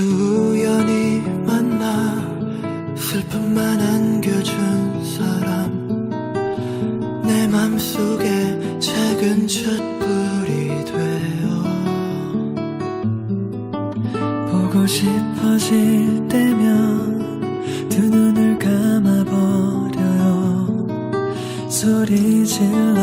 우연히 만나 슬픔만 안겨준 사람. 내 맘속에 작은 촛불이 되어 보고 싶어질 때면 두 눈을 감아버려요. 소리 질러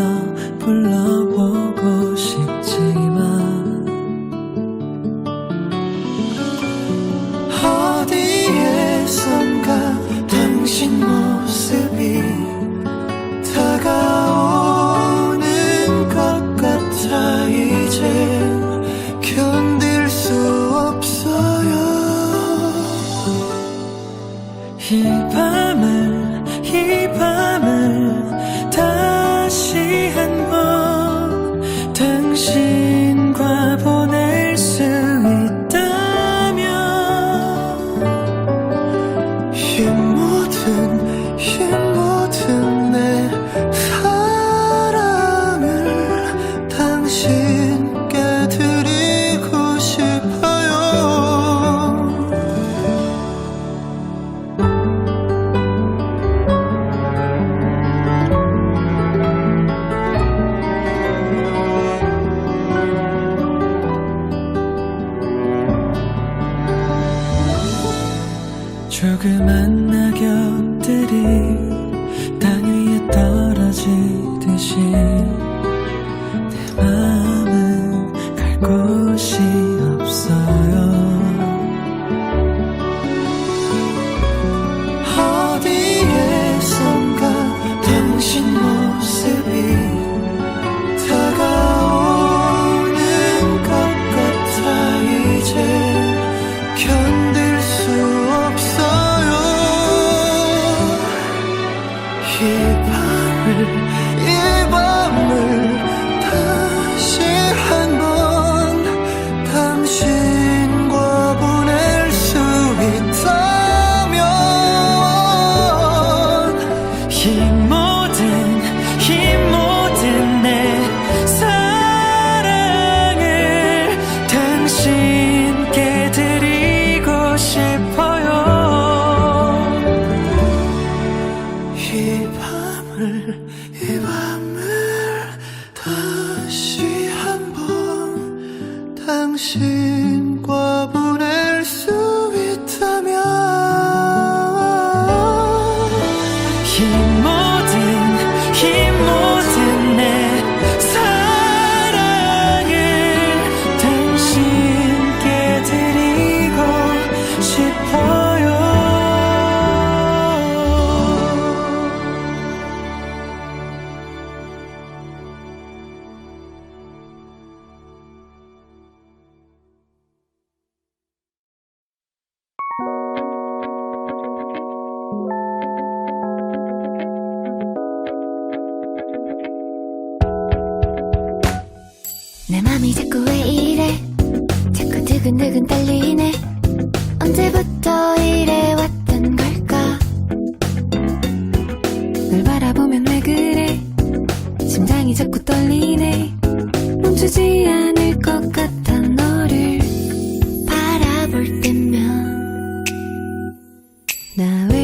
자꾸 왜 이래? 자꾸 두근두근 떨리네. 언제부터 이래 왔던 걸까? 널 바라보면 왜 그래? 심장이 자꾸 떨리네. 멈추지 않을 것 같아 너를 바라볼 때면. 나왜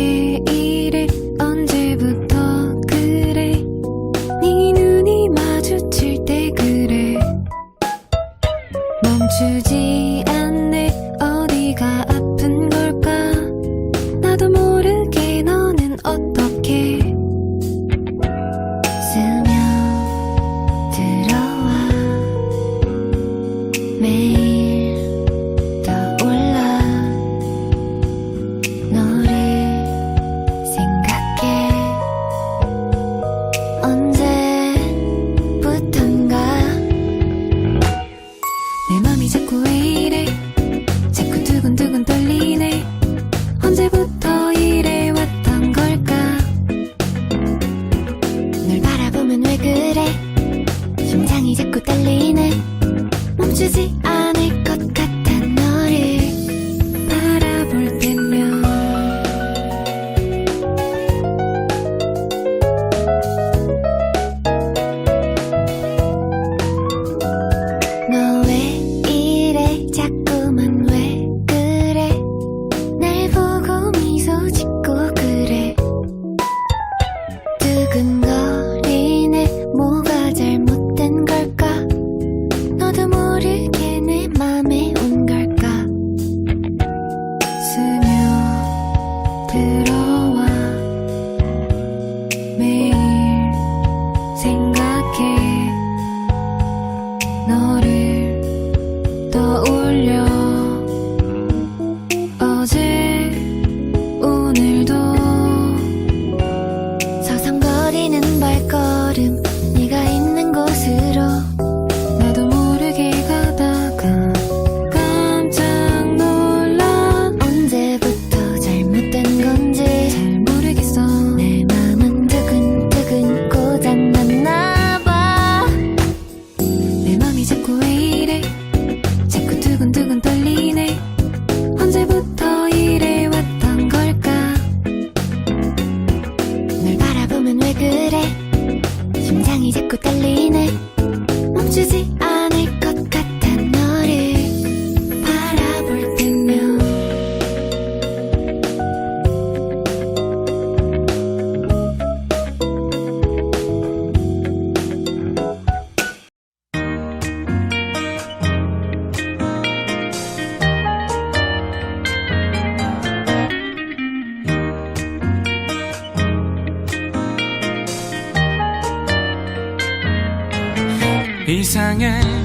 이상해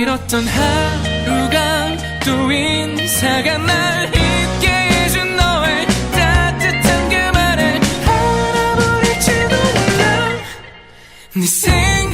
길었던 하루가 또 인사가 날 잊게 해준 너의 따뜻한 그 말을 알아버릴지도 몰라. 네생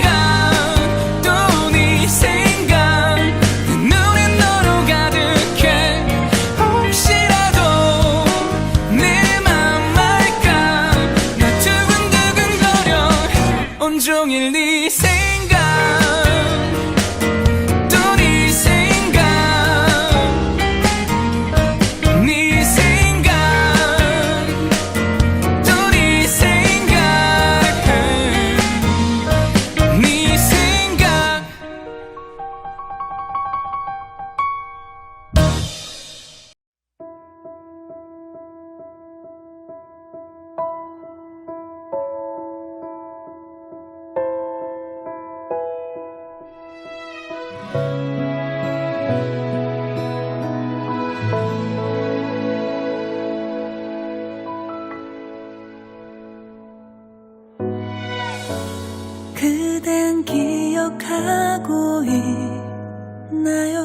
보이나요?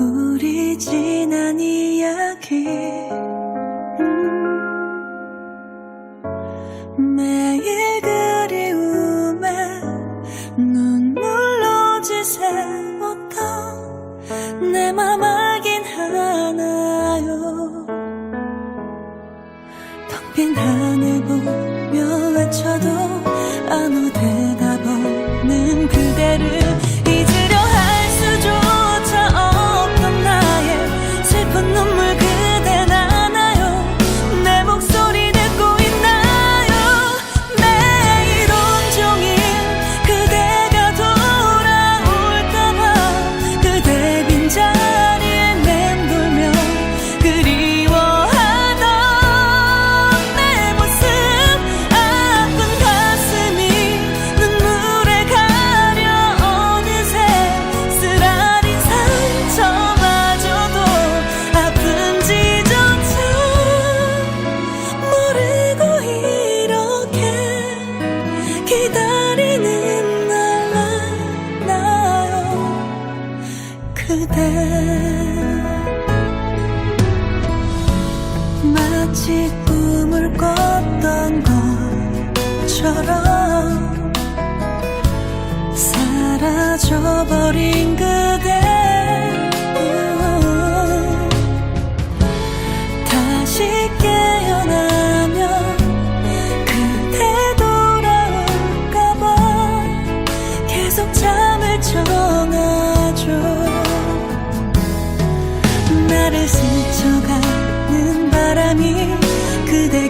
우리 지난 이야기 매일 그리움에 눈물로 지새웠던 내맘 알긴 하나요 텅 빈 하늘 보며 외쳐도 아무 데나 giderim. 그대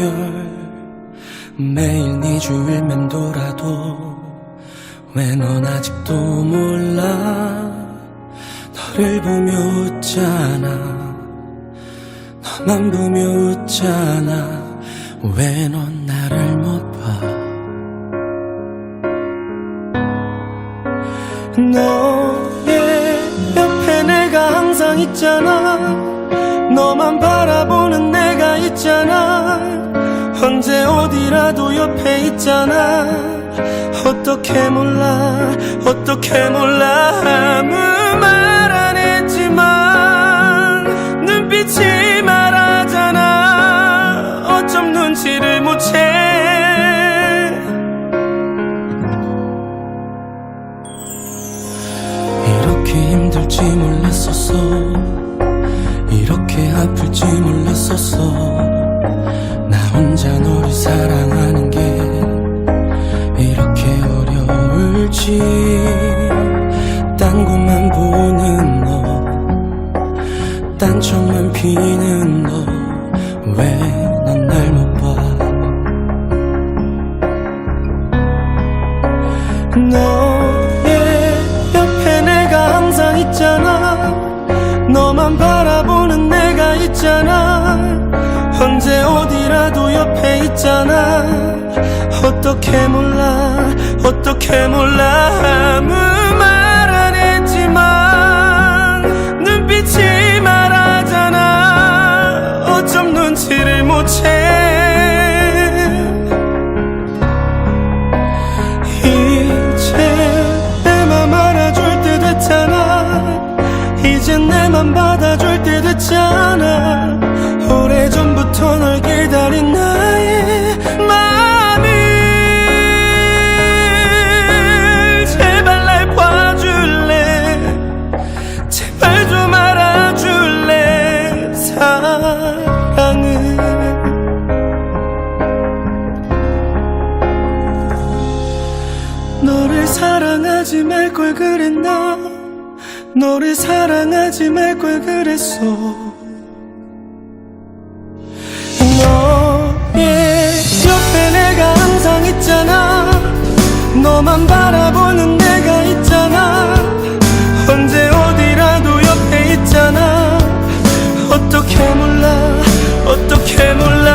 숨결 매일 네 주위를 맴돌아도 왜 넌 아직도 몰라? 너를 보며 웃잖아. 너만 보며 웃잖아. 왜 넌 나를 못 봐? 너의 옆에 내가 항상 있잖아. 너만 바라보는 내가 있잖아 언제 어디라도 옆에 있잖아. 어떻게 몰라 어떻게 몰라. 아무 말 안 했지만 눈빛이 말하잖아. 어쩜 눈치를 못 채. 이렇게 힘들지 몰랐었어. 이렇게 아플지 몰랐었어 어려울지. 딴 곳만 보는 너. 딴 청만 피는 너. 왜 난 날 못 봐? 너의 옆에 내가 항상 있잖아. 너만 바라보는 내가 있잖아. 언제 어디라도 옆에 있잖아. 어떻게 몰라 어떻게 몰라. 아무 말 안 했지만 눈빛이 말하잖아. 어쩜 눈치를 못 채. 이제 내맘 알아줄 때 됐잖아. 이제 내맘 받아줄 때 됐잖아. 오래전부터 널 기다린 나 너를 사랑하지 말 걸 그랬어. 너의 옆에 내가 항상 있잖아. 너만 바라보는 내가 있잖아. 언제 어디라도 옆에 있잖아. 어떻게 몰라 어떻게 몰라